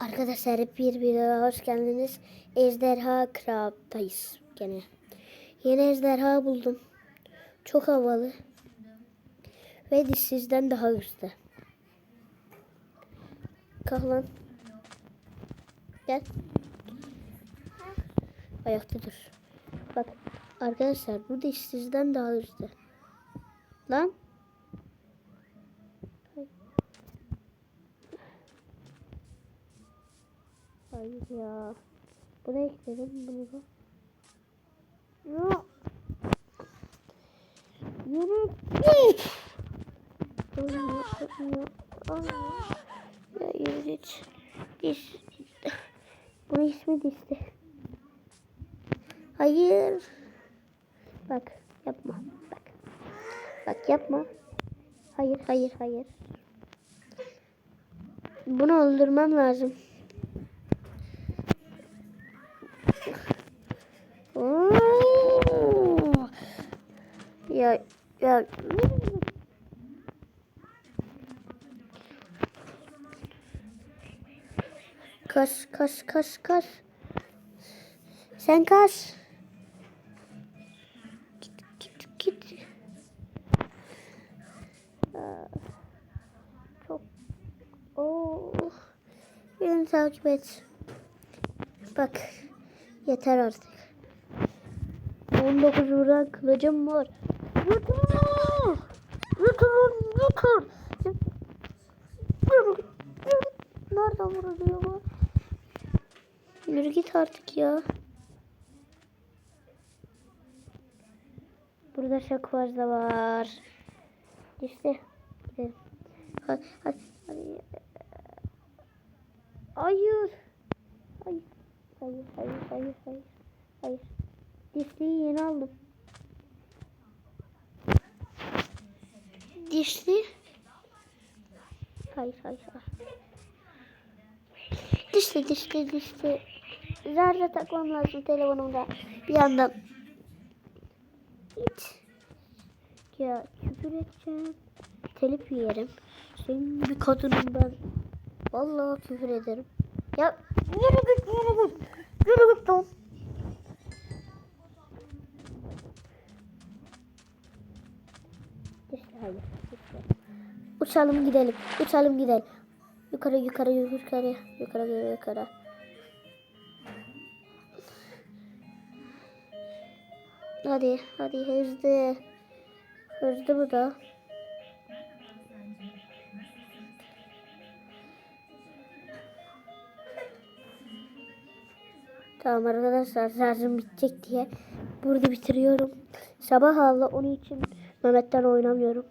Arkadaşlar hep bir hoş geldiniz. Ejderha Craft'tayız gene. Yeni ejderha buldum. Çok havalı. Ve dişsizden daha güçlü. Kahlan. Gel. Ayakta dur. Bak arkadaşlar bu dişsizden daha güçlü. Lan. Hayır ya. Bunu ekledim bunu da. Ya. Yürü. Ya yürü. Diş. Bunun ismi dişti. Hayır. Bak yapma. Bak. Bak yapma. Hayır hayır hayır. Bunu öldürmem lazım. Ya ya Kaç kaç kaç kaç. Sen kaç. Git git git. Çok. Oh. Beni takip et. Bak. Yeter artık. 19 vuran kılıcım var. Yeter. Yeter. Yeter. Yürü, yürü. Nereden vuruluyor bu? Yürü git artık ya. Burada çok fazla var. İşte. Hadi, hadi, hadi. Hayır. Hayır. Hayır, hayır, hayır, hayır. Hayır. Dişliyi yeni aldım. Dişli. Hayır, hayır, hayır. Dişli, dişli, dişli. Zarra takmam lazım telefonumda. Bir yandan. Git. Ya küfür edeceğim. Telif yerim. Senin bir kadınım ben. Vallahi küfür ederim. Ya yürü git, yürü git. Yürü git lan. Hayır. Uçalım gidelim. Uçalım gidelim. Yukarı yukarı yukarı yukarı yukarı yukarı. Hadi hadi hızlı. Hızlı bu da. Tamam arkadaşlar şarjım bitecek diye burada bitiriyorum. Sabah hala onun için Mehmet'ten oynamıyorum.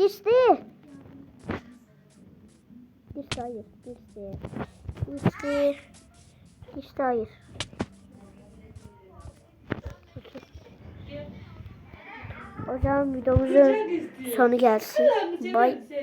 Dişli. Dişli hayır. Dişli. Dişli. Dişli hayır. O zaman videomuzun sonu gelsin. Bye.